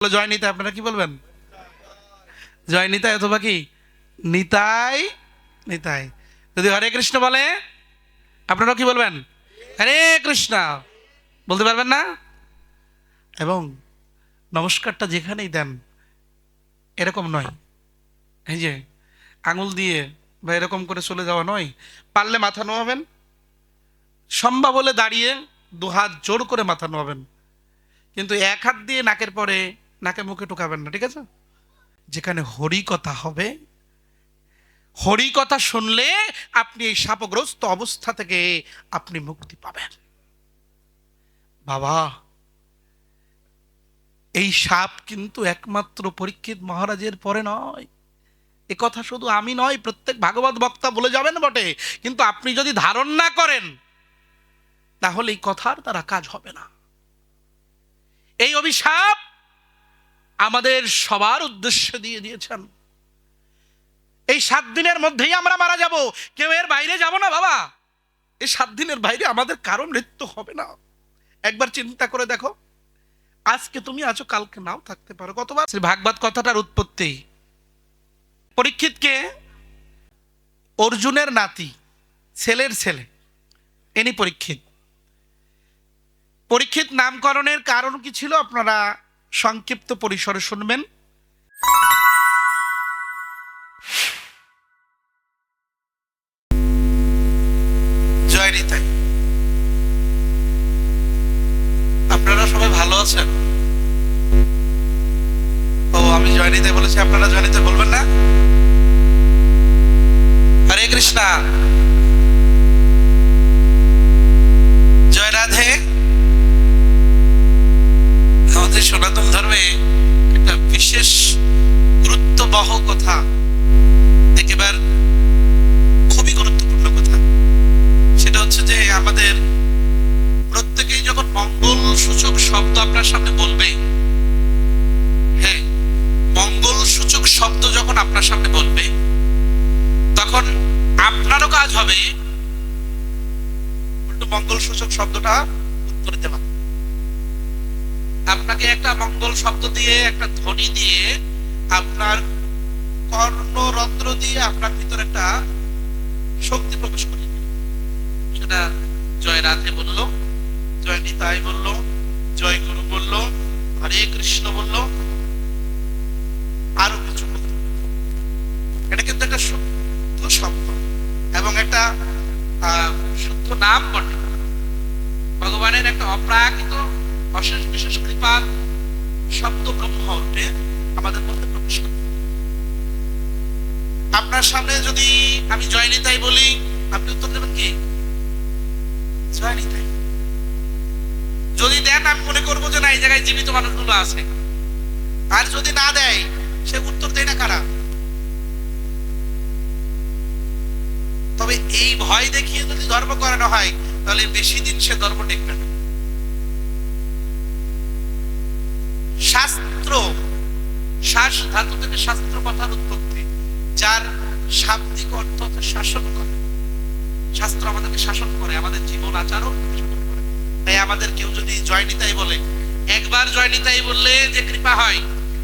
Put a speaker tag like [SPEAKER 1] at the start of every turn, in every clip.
[SPEAKER 1] বলে জয় নিতাই আপনারা কি বলবেন? জয় নিতাই অথবা কি? নিতাই? নিতাই। যদি হরে কৃষ্ণ বলে আপনারা কি বলবেন? হরে কৃষ্ণ। বলতে পারবেন না? এবং নমস্কারটা যেখানেই দেন, এরকম নয়। এই যে, আঙুল দিয়ে বা এরকম করে চলে যাওয়া নয়। পারলে মাথা নোয়াবেন সম্ভব হলে দাঁড়িয়ে দু হাত জোর করে মাথা নোয়াবেন। কিন্তু এক হাত দিয়ে নাকের পরে নাকে মুখে ঢুকাবেন না, ঠিক আছে? যেখানে হরি কথা হবে হরি কথা শুনলে আপনি এই শাপগ্রস্ত অবস্থা থেকে আপনি মুক্তি পাবেন। বাবা, এই সাপ কিন্তু একমাত্র পরীক্ষিত মহারাজের পরে নয়। এ কথা শুধু আমি নয়, প্রত্যেক ভাগবত বক্তা বলে যাবেন বটে। কিন্তু আপনি যদি ধারণ না করেন, তাহলে এই কথার তারা কাজ হবে না। এই অভিশাপ আমাদের সবার উদ্দেশ্য দিয়ে দিয়েছেন। এই সাত দিনের মধ্যেই আমরা মারা যাব। কেউ এর বাইরে যাব না, বাবা। এই সাত দিনের বাইরে আমাদের কারও মৃত্যু হবে না। একবার চিন্তা করে দেখো, আজকে তুমি আছো কালকে নাও থাকতে পারো। কতবার শ্রী ভাগবত কথাটার উৎপত্তি। পরীক্ষিতকে অর্জুনের নাতি, ছেলের ছেলে এনি পরীক্ষিত। পরীক্ষিত নামকরণের কারণ কি ছিল আপনারা সংক্ষিপ্ত পরিসরে শুনবেন। জয় আপনারা সবাই ভালো আছেন? ও, আমি জয় বলেছি, আপনারা জয় বলবেন না? হরে কৃষ্ণা। আমাদের সনাতন ধর্মে একটা বিশেষ গুরুত্ববহ কথা, একেবারে খুবই গুরুত্বপূর্ণ কথা। সেটা হচ্ছে যে আমাদের প্রত্যেকেই যখন মঙ্গল সূচক শব্দ আপনার সামনে বলবে হ্যাঁ মঙ্গল সূচক শব্দ যখন আপনার সামনে বলবে, তখন আপনারও কাজ হবে মঙ্গল সূচক শব্দটা উত্তর দেওয়া আপনাকে একটা মঙ্গল শব্দ দিয়ে, একটা ধ্বনি দিয়ে আপনার কর্ণরন্ধ্র দিয়ে আপনার ভিতরে একটা শক্তি প্রবেশ করি সেটা জয় রাধে বলল, জয় নিতাই বলল, জয় গুরু বলল, হরে কৃষ্ণ বলল, আরও কিছু এটা কিন্তু একটা শুদ্ধ শব্দ এবং একটা শুদ্ধ নাম বটে। ভগবানের একটা অপ্রাকৃত অশেষ বিশেষ কৃপা শব্দ ব্রহ্ম আমাদের মধ্যে প্রবেশ আপনার সামনে যদি আমি জয়নিতাই বলি, আপনি উত্তর দেবেন কি? জয় নিতাই যদি দেন, আমি মনে করব যে না, এই জায়গায় জীবিত মানুষগুলো আছে। আর যদি না দেয়, সে উত্তর দেয় না কারা? তবে এই ভয় দেখিয়ে যদি ধর্ম করানো হয়, তাহলে বেশি দিন সে ধর্ম টেকবে না। শাস্ত্র শ্বাস ধাতু থেকে শাস্ত্র কথার উৎপত্তি, যার শাব্দিক অর্থ হচ্ছে শাসন করে। শাস্ত্র আমাদেরকে শাসন করে, আমাদের জীবন, আচারও তাই আমাদের কেউ যদি জয় নিতাই বলে, একবার জয় নিতাই বললে যে কৃপা হয়,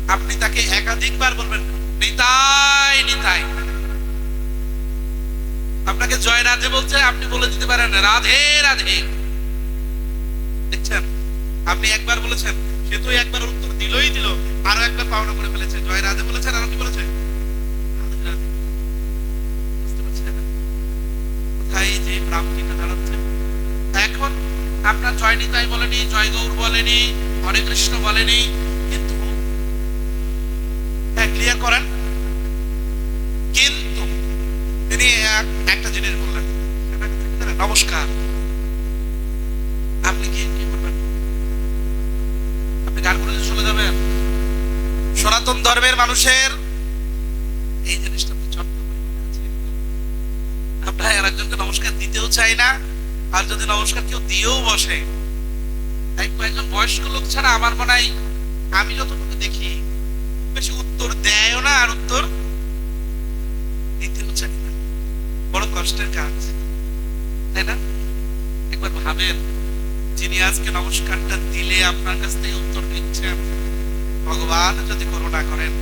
[SPEAKER 1] আপনি তাকে একাধিকবার বলবেন, নিতাই নিতাই। আপনাকে জয় রাধে বলছে, আপনি বলে দিতে পারেন, রাধে রাধে। দেখছেন? আপনি একবার বলেছেন সে তো একবার উত্তর দিলই দিল। আরও একবার পাওনা করে ফেলেছে। জয় রাধে বলেছেন, আরও কি বলেছে? যে প্রাপ্তিটা দাঁড়াচ্ছে? এখন আপনার জয় নিতাই বলেনি জয় গৌর বলেনি, হরে কৃষ্ণ বলেনি, কিন্তু হ্যাঁ ক্লিয়ার করেন? কিন্তু তিনি এক- একটা জিনিস বললেন? নমস্কার আপনি কি কি করবেন আপনি গান করে চলে যাবেন সনাতন ধর্মের মানুষের? এই জিনিসটা প্রচণ্ড পরিমাণে আছে আমরা আর একজনকে নমস্কার দিতেও চাই না, আর যদি নমস্কার কেউ দিয়েও বসে, তাই কয়েকজন বয়স্ক লোক ছাড়া আমার মনে হয় আমি যতটুকু দেখি বেশি উত্তর দেয়ও না আর উত্তর দিতেও চাই না। বড় কষ্টের কাজ, তাই না? একবার ভাবেন। যিনি আজকে নমস্কারটা দিলে আপনার কাছ থেকে উত্তর নিচ্ছেন ভগবান যদি করুণা করেন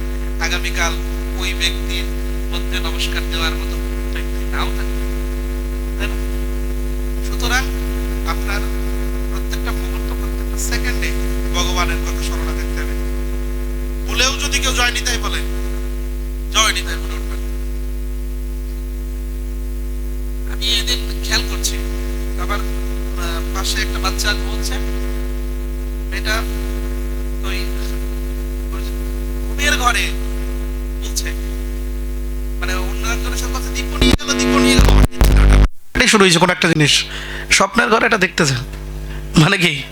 [SPEAKER 1] আগামীকাল ওই ব্যক্তির মধ্যে নমস্কার দেওয়ার মতো ব্যক্তি নাও থাকে তাই না? সুতরাং আপনার প্রত্যেকটা মুহূর্ত প্রত্যেকটা সেকেন্ডে ভগবানের কথা স্মরণে দেখতে হবে। ভুলেও যদি কেউ জয় নিতাই বলে জয় নিতাই বলে উঠবেন। আমি এদিন খেয়াল করছি আহ, পাশে একটা বাচ্চা বলছে এটা ওই ঘুমের ঘরে, বলছে। মানে অন্য একজনের কথা দীপ নিয়ে গেল দীপ নিয়ে গেল। শুরু হয়েছে কোনো একটা জিনিস। স্বপ্নের ঘরে এটা দেখতেছে মানে কি?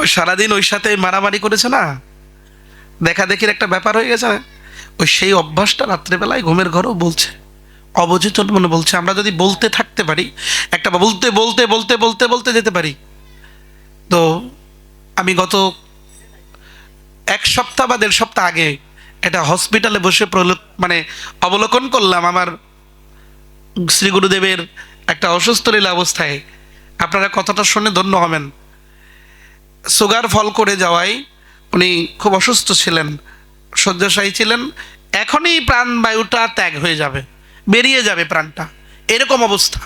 [SPEAKER 1] ওই সারাদিন ওই সাথে মারামারি করেছে না? দেখা দেখির একটা ব্যাপার হয়ে গেছে না? ওই সেই অভ্যাসটা রাত্রেবেলায় ঘুমের ঘরেও বলছে। অবচেতন মনে বলছে, আমরা যদি বলতে থাকতে পারি, একটা বলতে বলতে বলতে বলতে বলতে যেতে পারি। তো আমি গত এক সপ্তাহ বা দেড় সপ্তাহ আগে এটা হসপিটালে বসে মানে অবলোকন করলাম আমার শ্রী গুরুদেবের একটা অসুস্থ লীলা অবস্থায়। আপনারা কথাটা শুনে ধন্য হবেন। সুগার ফল করে যাওয়ায় উনি খুব অসুস্থ ছিলেন, শয্যাশায়ী ছিলেন। এখনই প্রাণবায়ুটা ত্যাগ হয়ে যাবে। বেরিয়ে যাবে প্রাণটা। এরকম অবস্থা।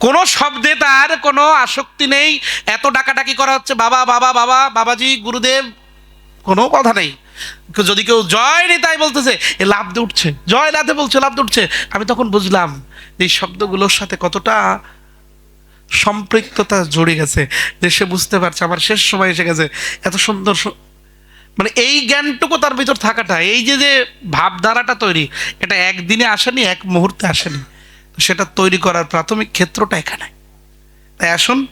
[SPEAKER 1] কোনো শব্দে তার কোনো আসক্তি নেই। এত ডাকাডাকি করা হচ্ছে, বাবা বাবা বাবা, বাবাজি, গুরুদেব। কোনো কথা নেই। যদি কেউ জয় নেই তাই বলতেছে লাভ দিয়ে উঠছে। জয় লাভে বলছে লাভ উঠছে। আমি তখন বুঝলাম যে শব্দগুলোর সাথে কতটা সম্পৃক্ততা জড়ে গেছে। সে বুঝতে পারছে, আমার শেষ সময় এসে গেছে। এত সুন্দর মানে এই জ্ঞানটুকু তার ভিতর থাকাটা, এই যে যে ভাবধারাটা তৈরি, এটা একদিনে আসেনি, এক মুহূর্তে আসেনি। সেটা তৈরি করার প্রাথমিক ক্ষেত্রটা এখানে। তাই আসুন,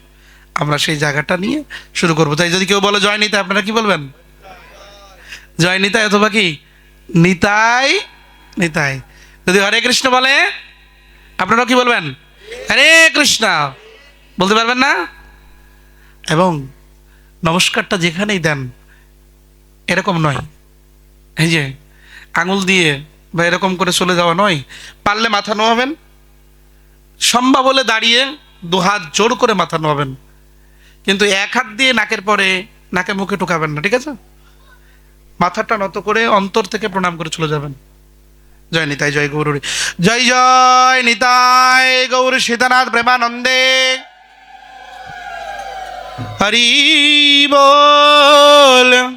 [SPEAKER 1] আমরা সেই জায়গাটা নিয়ে শুরু করব। তাই যদি কেউ বলে জয় নিতাই, আপনারা কি বলবেন? জয় নিতাই অথবা কি? নিতাই নিতাই। যদি হরে কৃষ্ণ বলে আপনারা কি বলবেন? হরে কৃষ্ণ। বলতে পারবেন না? এবং নমস্কারটা যেখানেই দেন এরকম নয়। এই যে, আঙুল দিয়ে বা এরকম করে চলে যাওয়া নয়। পারলে মাথা নোয়াবেন। সম্ভব হলে দাঁড়িয়ে দু হাত জোর করে মাথা নোয়াবেন। কিন্তু এক হাত দিয়ে নাকের পরে নাকে মুখে ঢুকাবেন না, ঠিক আছে? মাথাটা নত করে অন্তর থেকে প্রণাম করে চলে যাবেন। জয় নিতাই, জয় গৌরী। জয় জয় নিতাই, গৌর সীতানাথ প্রেমানন্দে। হরি বল।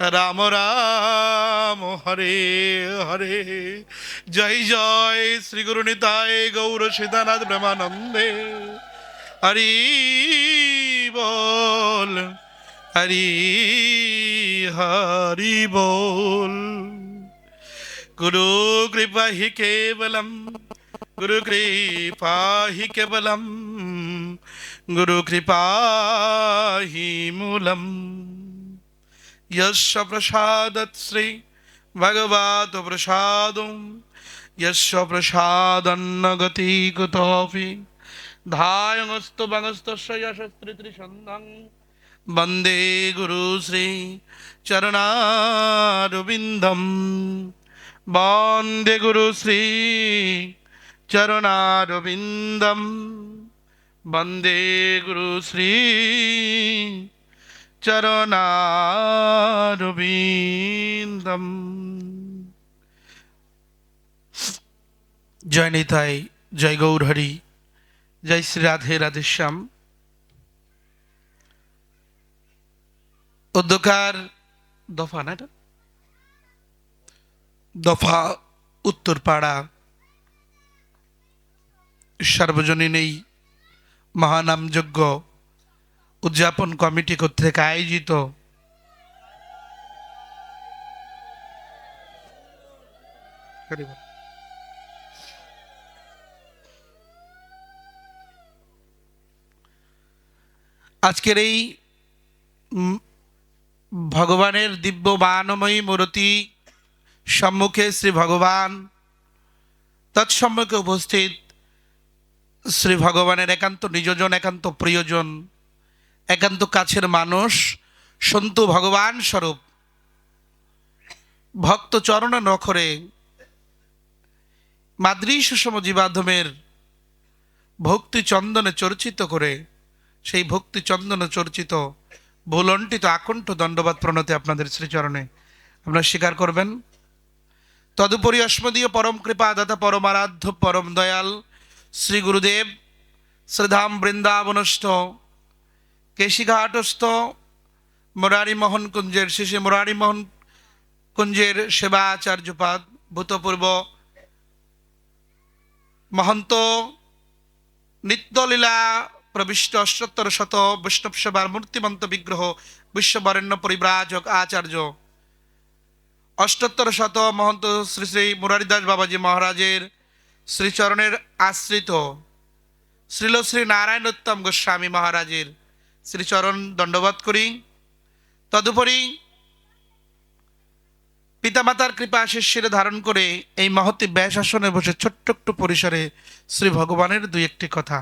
[SPEAKER 1] রাম রাম, হরে হরে। জয় জয় শ্রী গুরু নিতাই গৌর সীতানাথ ব্রহ্মানন্দে। হরি বল, হরি হরি বল। গুরু কৃপা হি কেবলম, গুরু কৃপা হি কেবলম, গুরু কৃপা হি মূলম। यस्य प्रसादत् श्री भगवतो प्रसादं यस्य प्रसादन्नगति कुतोऽपि धायमस्तु भगस्तस्य यशस्त्रित्रिसन्धं वन्दे गुरुश्री चरणारविन्दं वन्दे गुरुश्री चरणारविन्दं वन्दे गुरुश्री চরণারবিন্দম জয় নিতাই জয় গৌর হরি জয় শ্রী রাধে রাধেশ্যাম অধ্যকার দফা না এটা দফা উত্তরপাড়া সার্বজনীন এই মহানামযোগ্য উদযাপন কমিটি কর্তৃক আয়োজিত। আজকের এই ভগবানের দিব্য বানময়ী মূর্তি সম্মুখে শ্রী ভগবান, তৎসম্মুখে উপস্থিত শ্রী ভগবানের একান্ত নিজজন একান্ত প্রিয়জন একান্ত কাছের মানুষ, সন্তু ভগবান স্বরূপ। ভক্ত চরণ নখরে, মাদ্রী সুষম জীবাধমের ভক্তি চন্দনে চর্চিত করে, সেই ভক্তি চন্দনে চর্চিত ভুলন্টিত আকণ্ঠ দণ্ডবাদ প্রণতে আপনাদের শ্রীচরণে আপনারা স্বীকার করবেন। তদুপরি অস্মদীয় পরম কৃপা দাতা পরমারাধ্য পরম দয়াল শ্রী গুরুদেব শ্রীধাম বৃন্দাবনস্থ কেশিঘাটস্থ মুরারি মোহন কুঞ্জের শেষে মুরারি মোহন কুঞ্জের সেবা আচার্যপাদ ভূতপূর্ব মহন্ত নিত্যলীলা প্রবিষ্ট অষ্টোত্তর শত বৈষ্ণব সেবার মূর্তিমন্ত বিগ্রহ বিশ্ববরেণ্য পরিব্রাজক আচার্য। অষ্টোত্তর শত মহন্ত শ্রী শ্রী মুরারিদাস বাবাজি মহারাজের শ্রীচরণের আশ্রিত শ্রীল শ্রী নারায়ণোত্তম গোস্বামী মহারাজের শ্রীচরণ দণ্ডবাদ করি। তদুপরি পিতামাতার কৃপা শিষ্যের ধারণ করে এই মহতি ব্যাস আসনে বসে ছোট্ট একটু পরিসরে শ্রী ভগবানের দুই একটি কথা।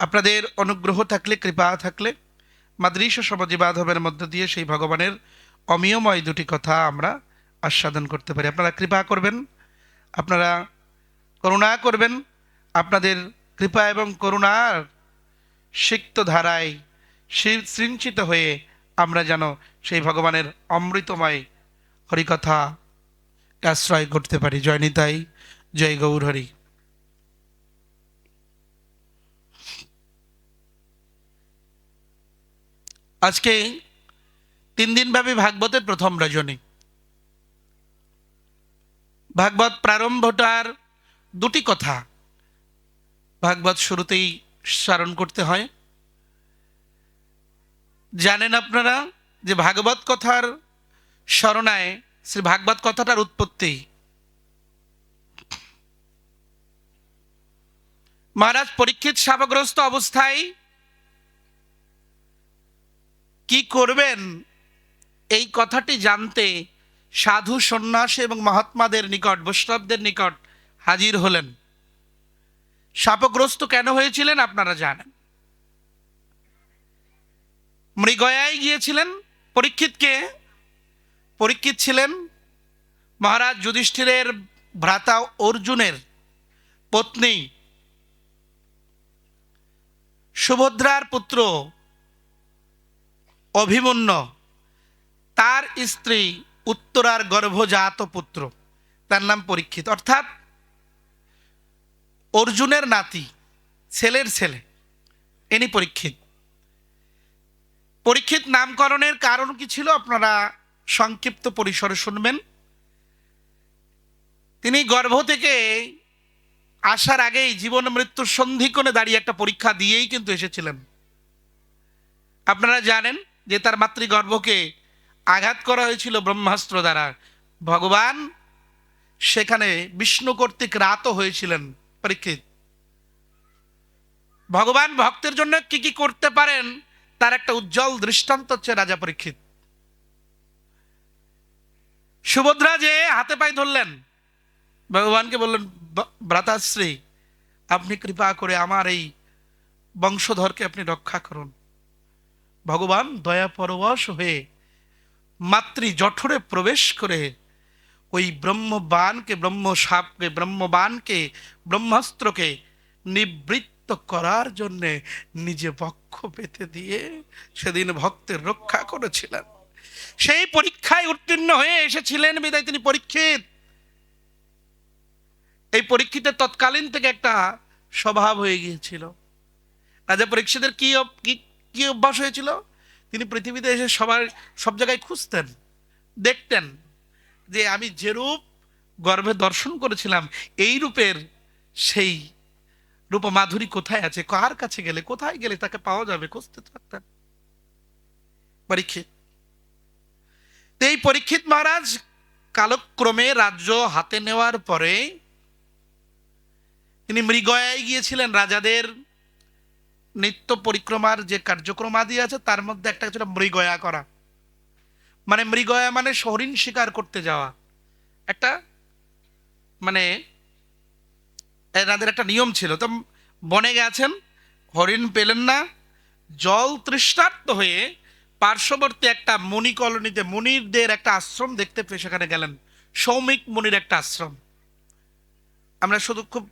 [SPEAKER 1] আপনাদের অনুগ্রহ থাকলে, কৃপা থাকলে মাদৃশ সমাজীবাধবের মধ্য দিয়ে সেই ভগবানের অমিয়ময় দুটি কথা আমরা আস্বাদন করতে পারি। আপনারা কৃপা করবেন, আপনারা করুণা করবেন, আপনাদের কৃপা এবং করুণার সিক্ত ধারায় সৃঞ্চিত হয়ে আমরা যেন সেই ভগবানের অমৃতময় হরিকথা আশ্রয় করতে পারি। জয় নিতাই, জয় গৌর হরি। আজকে তিন দিনব্যাপী ভাগবতের প্রথম রজনী। ভাগবত প্রারম্ভটার দুটি কথা। ভাগবত শুরুতেই স্মরণ করতে হয়। জানেন আপনারা যে ভাগবত কথার স্মরণায়, শ্রী ভাগবত কথাটার উৎপত্তি। মহারাজ পরীক্ষিত শাপগ্রস্ত অবস্থায় কি করবেন? এই কথাটি জানতে সাধু সন্ন্যাসী এবং মহাত্মাদের নিকট, বৈষ্ণবদের নিকট হাজির হলেন। শাপগ্রস্ত কেন হয়েছিলেন আপনারা জানেন? মৃগয়ায় গিয়েছিলেন পরীক্ষিতকে পরীক্ষিত ছিলেন মহারাজ যুধিষ্ঠিরের ভ্রাতা অর্জুনের পত্নী সুভদ্রার পুত্র অভিমন্য। তার স্ত্রী উত্তরার গর্ভজাত পুত্র। তার নাম পরীক্ষিত। অর্থাৎ অর্জুনের নাতি, ছেলের ছেলে, ইনি পরীক্ষিত। পরীক্ষিত নামকরণের কারণ কি ছিল আপনারা সংক্ষিপ্ত পরিসরে শুনবেন। তিনি গর্ভ থেকে আসার আগেই জীবন মৃত্যুর সন্ধিকোণে দাঁড়িয়ে একটা পরীক্ষা দিয়েই কিন্তু এসেছিলেন। আপনারা জানেন যে তার মাতৃগর্ভকে আঘাত করা হয়েছিল ব্রহ্মাস্ত্র দ্বারা। ভগবান সেখানে বিষ্ণু কর্তৃক রাতও হয়েছিলেন। পরীক্ষিত। ভগবান ভক্তের জন্য কি কি করতে পারেন, তার একটা উজ্জ্বল দৃষ্টান্ত হচ্ছে রাজা পরীক্ষিত। সুভদ্রা যে হাতে পায়ে ধরলেন, ভগবানকে বললেন ভ্রাতাশ্রী আপনি কৃপা করে আমার এই বংশধরকে আপনি রক্ষা করুন। ভগবান দয়া পরবশ হয়ে মাতৃ জঠরে প্রবেশ করে ওই ব্রহ্মবানকে ব্রহ্ম সাপকে ব্রহ্মবানকে ব্রহ্মাস্ত্রকে নিবৃত্ত করার জন্যে নিজে বক্ষ পেতে দিয়ে সেদিন ভক্তের রক্ষা করেছিলেন সেই পরীক্ষায় উত্তীর্ণ হয়ে এসেছিলেন বিদায় তিনি পরীক্ষিত এই পরীক্ষিতের তৎকালীন থেকে একটা স্বভাব হয়ে গিয়েছিল। রাজা পরীক্ষিতের কি কি অভ্যাস হয়েছিল? তিনি পৃথিবীতে এসে সবার, সব জায়গায় খুঁজতেন, দেখতেন। যে আমি যে রূপ গর্ভে দর্শন করেছিলাম, এই রূপের সেই রূপমাধুরী কোথায় আছে? কার কাছে গেলে? কোথায় গেলে তাকে পাওয়া যাবে? খুঁজতে থাকতেন পরীক্ষিত। এই পরীক্ষিত মহারাজ কালক্রমে রাজ্য হাতে নেওয়ার পরে তিনি মৃগয়ায় গিয়েছিলেন রাজাদের নিত্য পরিক্রমার যে কার্যক্রম আদি আছে, তার মধ্যে একটা ছিল মৃগয়া করা। মানে মৃগয়া মানে হরিণ শিকার করতে যাওয়া। একটা মানে এনাদের একটা নিয়ম ছিল। তো বনে গেছেন, হরিণ পেলেন না, জল তৃষ্ণার্ত হয়ে পার্শ্ববর্তী একটা মুনি কলোনিতে মুনিরদের একটা আশ্রম দেখতে পেয়ে সেখানে গেলেন। সৌমিক মুনির একটা আশ্রম। আমরা শুধু খুব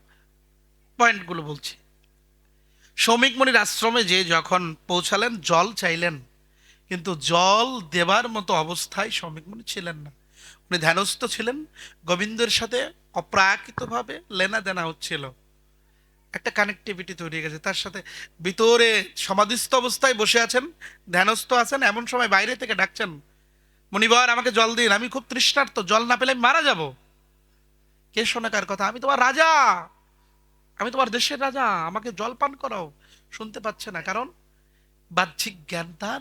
[SPEAKER 1] পয়েন্টগুলো বলছি। সৌমিক মুনির আশ্রমে যে যখন পৌঁছালেন, জল চাইলেন। কিন্তু জল দেবার মতো অবস্থায় সৌমিক মুনি ছিলেন না। উনি ধ্যানস্থ ছিলেন, গোবিন্দের সাথে অপ্রাকৃতভাবে লেনা দেনা হচ্ছিল। একটা কানেক্টিভিটি তৈরি হয়ে গেছে। তার সাথে ভিতরে সমাধিস্থ অবস্থায় বসে আছেন, ধ্যানস্থ আছেন, এমন সময় বাইরে থেকে ডাকছেন, মনিবর, আমাকে জল দিন, আমি খুব তৃষ্ণার্ত, জল না পেলে আমি মারা যাব। কে শোনে কার কথা? আমি তোমার রাজা! আমি তোমার দেশের রাজা! আমাকে জল পান করাও। শুনতে পাচ্ছে না, কারণ বাহ্যিক জ্ঞান তার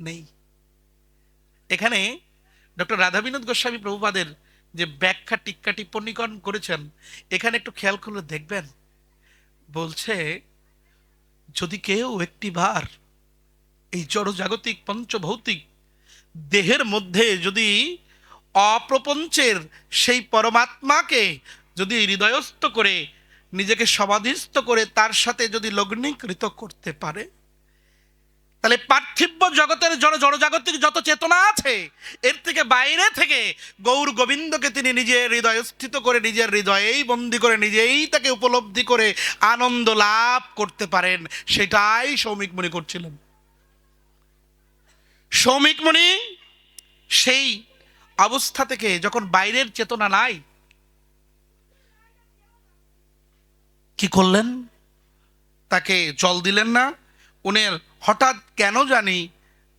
[SPEAKER 1] নেই। এখানে ডক্টর রাধাবিনোদ গোস্বামী প্রভুপাদের যে ব্যাখ্যা, টিক্কা টিপ্পণীকরণ করেছেন, এখানে একটু খেয়াল করলে দেখবেন। বলছে, যদি কেউ একটি বার এই জড়জাগতিক, পঞ্চভৌতিক দেহের মধ্যে যদি অপ্রপঞ্চের সেই পরমাত্মাকে যদি হৃদয়স্থ করে, নিজেকে সমাধিস্থ করে, তার সাথে যদি লগ্নীকৃত করতে পারে তাহলে পার্থিব্য জগতের জড় জড়জাগতিক যত চেতনা আছে, এর থেকে বাইরে থেকে গৌর গোবিন্দকে তিনি নিজের হৃদয় স্থিত করে, নিজের হৃদয়েই বন্দি করে, নিজেই তাকে উপলব্ধি করে আনন্দ লাভ করতে পারেন। সেটাই সৌমিক মুনি করছিলেন। সৌমিক মুনি সেই অবস্থা থেকে যখন বাইরের চেতনা নাই, কি করলেন? তাকে জল দিলেন না, উনের হঠাৎ কেন জানি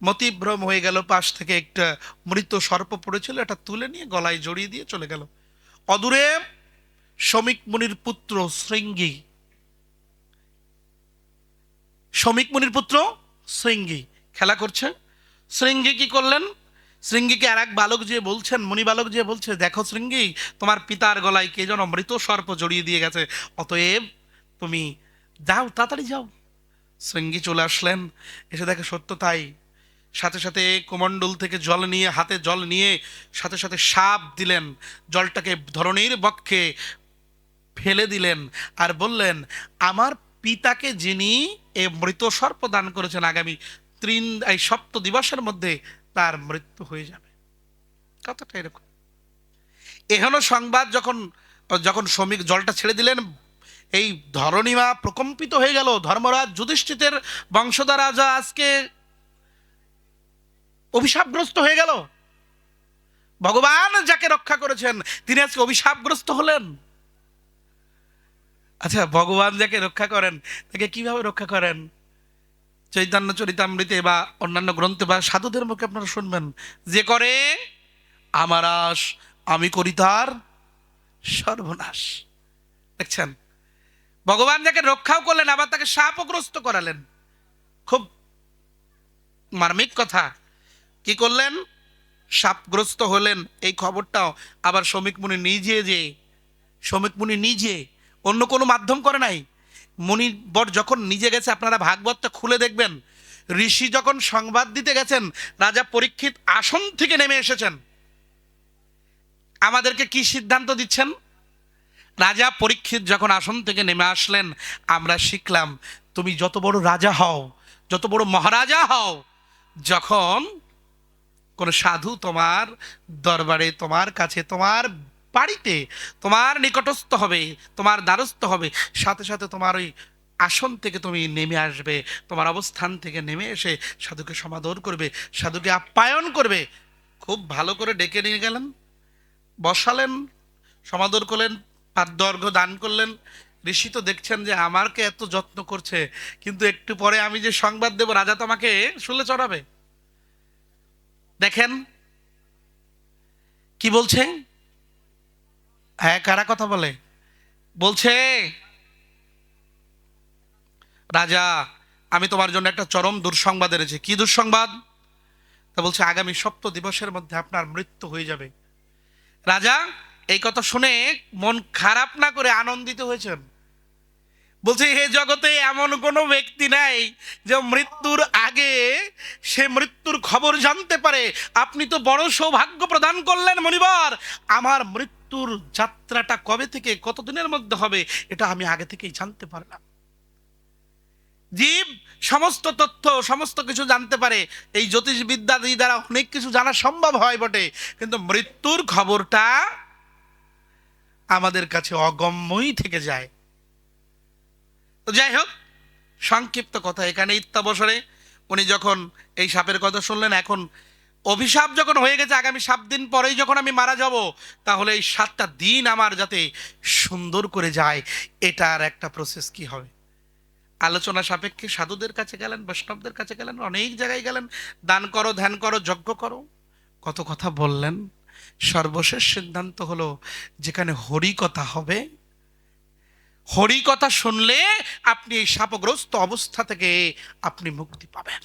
[SPEAKER 1] মতিভ্রম হয়ে গেল, পাশ থেকে একটা মৃত সর্প পড়েছিল, এটা তুলে নিয়ে গলায় জড়িয়ে দিয়ে চলে গেল। অদূরে শ্রমিক মুনির পুত্র শৃঙ্গী। শ্রমিক মুনির পুত্র শৃঙ্গী। খেলা করছে শৃঙ্গী কি করলেন? শৃঙ্গীকে আর এক বালক যে বলছেন, মুনি বালক যে বলছে, দেখো শৃঙ্গী, তোমার পিতার গলায় কে যেন মৃত সর্প জড়িয়ে দিয়ে গেছে, অতএব তুমি যাও তাড়াতাড়ি যাও। শৃঙ্গী চলে আসলেন। এসে দেখে সত্য তাই। সাথে সাথে কোমণ্ডল থেকে জল নিয়ে, হাতে জল নিয়ে সাথে সাথে সাপ দিলেন। জলটাকে ধরণীর বক্ষে ফেলে দিলেন আর বললেন, আমার পিতাকে যিনি এ মৃত সর্প দান করেছেন আগামী ত্রিন, এই সপ্ত দিবসের মধ্যে তার মৃত্যু হয়ে যাবে। কথাটা এরকম। এহেন সংবাদ যখন যখন শ্রমিক জলটা ছেড়ে দিলেন এই ধরণীমা প্রকম্পিত হয়ে গেল ধর্মরাজ যুধিষ্ঠিতের বংশধর রাজা আজকে অভিশাপগ্রস্ত হয়ে গেল। ভগবান যাকে রক্ষা করেছেন, তিনি আজকে অভিশাপগ্রস্ত হলেন। আচ্ছা ভগবান যাকে রক্ষা করেন, তাকে কীভাবে রক্ষা করেন? চৈতন্য চরিতামৃতে বা অন্যান্য গ্রন্থে বা সাধুদের মুখে আপনারা শুনবেন, যে করে আমার আশ, আমি করি তার সর্বনাশ। দেখছেন? ভগবান যাকে রক্ষাও করলেন, আবার তাকে সাপগ্রস্ত করালেন। খুব মার্মিক কথা। কি করলেন? সাপগ্রস্ত হলেন এই খবরটাও। আবার শ্রমিক মুনি নিজে যে, শ্রমিক মুনি নিজে, অন্য কোনো মাধ্যম করে নাই। মুনি বর যখন নিজে গেছে, আপনারা ভাগবতটা খুলে দেখবেন। ঋষি যখন সংবাদ দিতে গেছেন, রাজা পরীক্ষিত আসন থেকে নেমে এসেছেন। আমাদেরকে কি সিদ্ধান্ত দিচ্ছেন? রাজা পরীক্ষিত যখন আসন থেকে নেমে আসলেন, আমরা শিখলাম, তুমি যত বড় রাজা হও, যত বড় মহারাজা হও, যখন কোনো সাধু তোমার দরবারে, তোমার কাছে, তোমার বাড়িতে, তোমার নিকটস্থ হবে, তোমার দ্বারস্থ হবে, সাথে সাথে তোমার ওই আসন থেকে তুমি নেমে আসবে, তোমার অবস্থান থেকে নেমে এসে সাধুকে সমাদর করবে, সাধুকে আপ্যায়ন করবে। খুব ভালো করে ডেকে নিয়ে গেলেন, বসালেন, সমাদর করলেন পাদ্যর্ঘ দান করলেন। ঋষি তো দেখছেন যে আমারকে এত যত্ন করছে, কিন্তু একটু পরে আমি যে সংবাদ দেব, রাজা তো আমাকে শুলে চড়াবে। দেখেন, কি বলছে? হ্যাঁ কারা কথা বলে? বলছে, রাজা, আমি তোমার জন্য একটা চরম দুঃসংবাদ এনেছি। কি দুঃসংবাদ? তা বলছে, আগামী সপ্ত দিবসের মধ্যে আপনার মৃত্যু হয়ে যাবে। রাজা এই কথা শুনে মন খারাপ না করে আনন্দিত হয়েছেন। বলছে হে জগতে এমন কোনো ব্যক্তি নাই যে মৃত্যুর আগে সে মৃত্যুর খবর জানতে পারে। আপনি তো বড় সৌভাগ্য প্রদান করলেন মনিবার আমার মৃত্যুর যাত্রাটা কবে থেকে, কতদিনের মধ্যে হবে, এটা আমি আগে থেকেই জানতে পারলাম। জীব সমস্ত তথ্য, সমস্ত কিছু জানতে পারে। এই জ্যোতিষবিদ্যা দিয়ে দ্বারা অনেক কিছু জানা সম্ভব হয় বটে। কিন্তু মৃত্যুর খবরটা আমাদের কাছে অগম্যই থেকে যায়। তো যাই হোক, সংক্ষিপ্ত কথা এখানে ইত্যাবসরে। উনি যখন এই সাপের কথা শুনলেন, এখন অভিশাপ যখন হয়ে গেছে আগামী সাত দিন পরেই যখন আমি মারা যাব, তাহলে এই সাতটা দিন আমার যাতে সুন্দর করে যায়, এটার একটা প্রসেস কি হবে? আলোচনা সাপেক্ষে সাধুদের কাছে গেলেন, বৈষ্ণবদের কাছে গেলেন, অনেক জায়গায় গেলেন। দান করো, ধ্যান করো, যজ্ঞ করো। কত কথা বললেন। সর্বশেষ সিদ্ধান্ত হলো যেখানে হরি কথা হবে। হরি কথা শুনলে আপনি এই সাপগ্রস্ত অবস্থা থেকে আপনি মুক্তি পাবেন।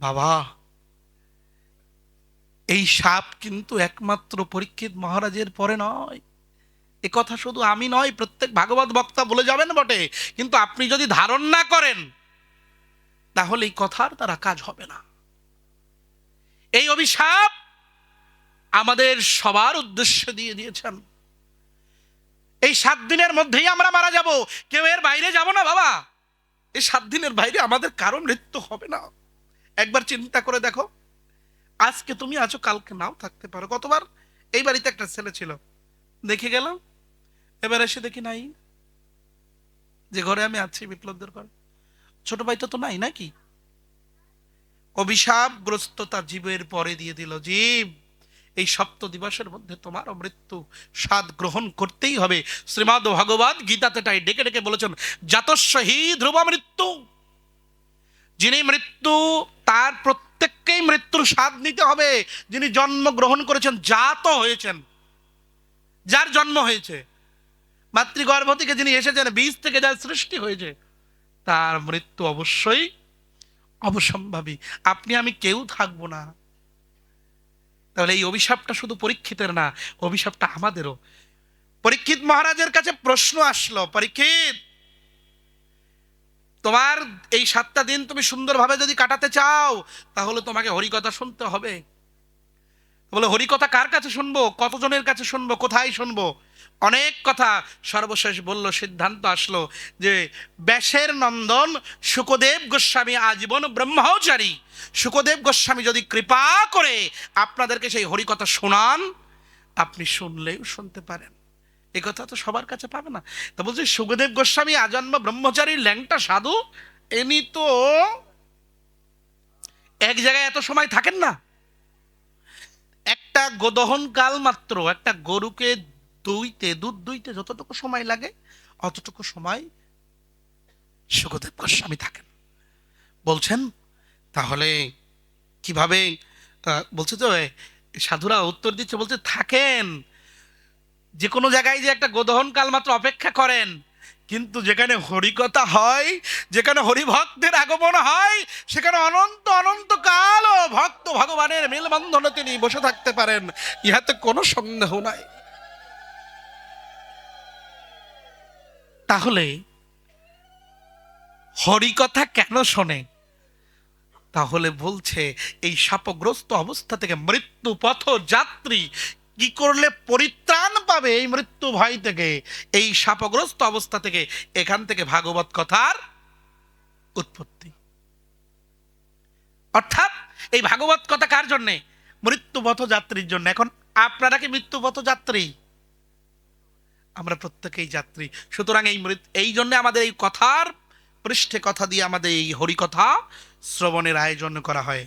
[SPEAKER 1] বাবা, এই সাপ কিন্তু একমাত্র পরীক্ষিত মহারাজের পরে নয়। এ কথা শুধু আমি নয়, প্রত্যেক ভাগবত বক্তা বলে যাবেন বটে। কিন্তু আপনি যদি ধারণ না করেন, তাহলে এই কথার তারা কাজ হবে না। এই অভিশাপ আমাদের সবার উদ্দেশ্য দিয়ে দিয়েছেন। এই সাত দিনের মধ্যেই আমরা মারা যাব। কেউ এর বাইরে যাব না, বাবা। এই সাত দিনের বাইরে আমাদের কারও মৃত্যু হবে না। একবার চিন্তা করে দেখো। আজকে তুমি আছো কালকে নাও থাকতে পারো। কতবার এই বাড়িতে একটা ছেলে ছিল। দেখে গেলাম এবার এসে দেখি নাই। যে ঘরে আমি আছি, বিপ্লবদের ঘরে। ছোট ভাই তো তো নাই নাকি? অভিশাপগ্রস্ততা জীবের পরে দিয়ে দিল। জীব! এই সপ্ত দিবসের মধ্যে তোমারও মৃত্যু স্বাদ গ্রহণ করতেই হবে। শ্রীমদ ভগবত গীতাতে তাই ডেকে ডেকে বলেছেন জাতস্বহি ধ্রুব মৃত্যু। যিনি মৃত্যু, তার প্রত্যেককেই মৃত্যুর স্বাদ নিতে হবে। যিনি জন্ম গ্রহণ করেছেন, জাত হয়েছেন। যার জন্ম হয়েছে, মাতৃগর্ভ থেকে যিনি এসেছেন, বীজ থেকে যার সৃষ্টি হয়েছে, তার মৃত্যু অবশ্যই অবসম্ভাবী। আপনি, আমি কেউ থাকব না। তাহলে এই অভিশাপটা শুধু পরীক্ষিতের না, অভিশাপটা আমাদেরও। পরীক্ষিত মহারাজের কাছে প্রশ্ন আসলো, পরীক্ষিত, তোমার এই সাতটা দিন তুমি সুন্দরভাবে যদি কাটাতে চাও, তাহলে তোমাকে হরিকথা শুনতে হবে। বলে, হরিকথা কার কাছে শুনব? কতজনের কাছে শুনব? কোথায় শুনব? অনেক কথা সর্বশেষ বলল, সিদ্ধান্ত আসলো যে ব্যাসের নন্দন সুখদেব গোস্বামী আজীবন ব্রহ্মচারী। সুখদেব গোস্বামী যদি কৃপা করে আপনাদেরকে সেই হরিকথা শোনান, আপনি শুনলেও শুনতে পারেন। এ কথা তো সবার কাছে পাবে না। তা বলছি, সুখদেব গোস্বামী আজন্ম ব্রহ্মচারী ল্যাংটা সাধু? এনি তো এক জায়গায় এত সময় থাকেন না। একটা গোদহন কাল মাত্র, একটা গরুকে দুইতে, দুধ দুইতে যতটুকু সময় লাগে, অতটুকু সময় সুখদেব গোস্বামী থাকেন। বলছেন, তাহলে কীভাবে বলছে তো সাধুরা উত্তর দিচ্ছে, বলছে, থাকেন। যে কোনো জায়গায় যে একটা গোদহন কাল মাত্র অপেক্ষা করেন, কিন্তু যেখানে হরিকথা হয়, যেখানে হরিভক্তের আগমন হয়, সেখানে অনন্ত অনন্ত কালও ভক্ত ভগবানের মেলবন্ধনে তিনি বসে থাকতে পারেন। ইহাতে কোনো সন্দেহ নাই। তাহলে হরিকথা কেন শোনে? তাহলে বলছে, এই সাপগ্রস্ত অবস্থা থেকে মৃত্যু পথ যাত্রী কি করলে পরিত্রাণ পাবে এই মৃত্যু ভয় থেকে? এই সাপগ্রস্ত অবস্থা থেকে এখান থেকে ভাগবত কথার উৎপত্তি। অর্থাৎ এই ভাগবত কথা কার জন্যে? মৃত্যুপথ যাত্রীর জন্য। এখন আপনারা কি মৃত্যুপথ যাত্রী আমরা প্রত্যেকেই যাত্রী। সুতরাং এই মৃত এই জন্যে আমাদের এই কথার পৃষ্ঠে কথা দিয়ে আমাদের এই হরিকথা শ্রবণের আয়োজন করা হয়।